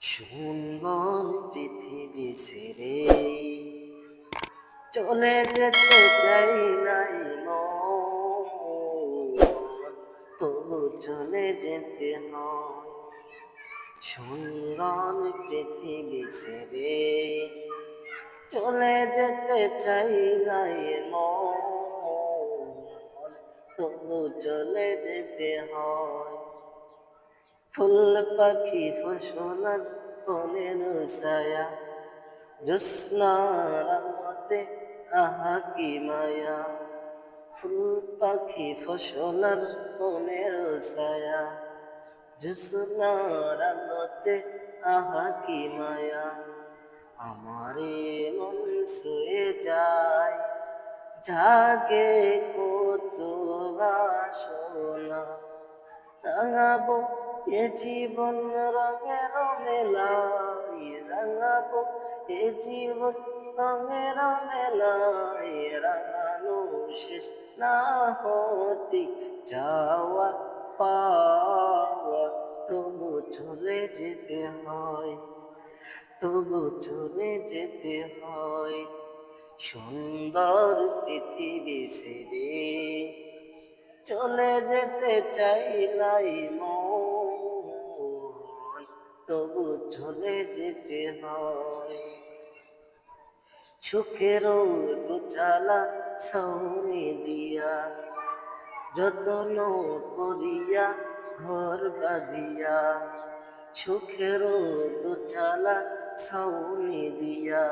সুন্দর পৃথিবী ছেড়ে। চলে যেতে চাই নাই তবু চলে যেতে হয় সুন্দর পৃথিবী ছেড়ে। চলে যেতে চাই নাই তবু চলে যেতে হয়। ফুল পাখি ফসলার বনের ছায়া, জ্যোৎস্নার মতে আহা কি মায়া। ফুল পাখি ফসলার বনের ছায়া, জ্যোৎস্নার মতে আহা কি মায়া। আমারে মন শুয়ে যায়, জাগে কত বাসনা। রাঙাবো এ জীবন রঙের মেলাই রাঙাবো। এ জীবন রঙের মেলাই রাঙানো শেষ না হতে যাওয়া, পাওয়া। তবু চলে যেতে হয়, তবু চলে যেতে হয়। সুন্দর পৃথিবী ছেড়ে চলে যেতে চাই নাই মন। তবু চলে যেতে হয়। সুখের দুচালা সৌনি দিয়া যতন করিয়া ঘর বাঁধিয়া সুখের দুচালা সৌনি দিয়া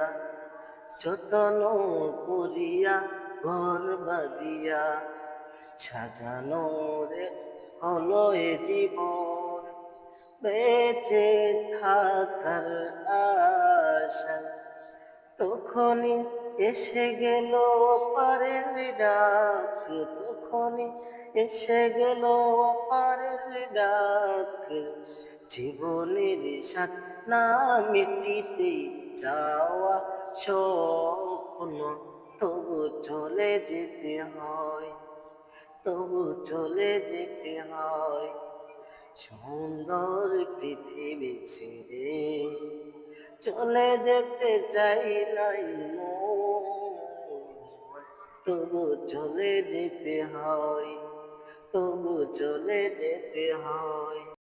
যতন করিয়া ঘর বাঁধিয়া সাজানো রে হলো জীবন। বেঁচে থাকার আশা। তখনই এসে গেল পারের ডাক, তখনই এসে গেল পারের ডাক। জীবনের সাথ না মিটিতে যাওয়া স্বপ্ন, তবু চলে যেতে হয়, তবু চলে যেতে হয়। সুন্দর পৃথিবী ছেড়ে চলে যেতে চাই নাই তবু চলে যেতে হয়, তবু চলে যেতে হয়।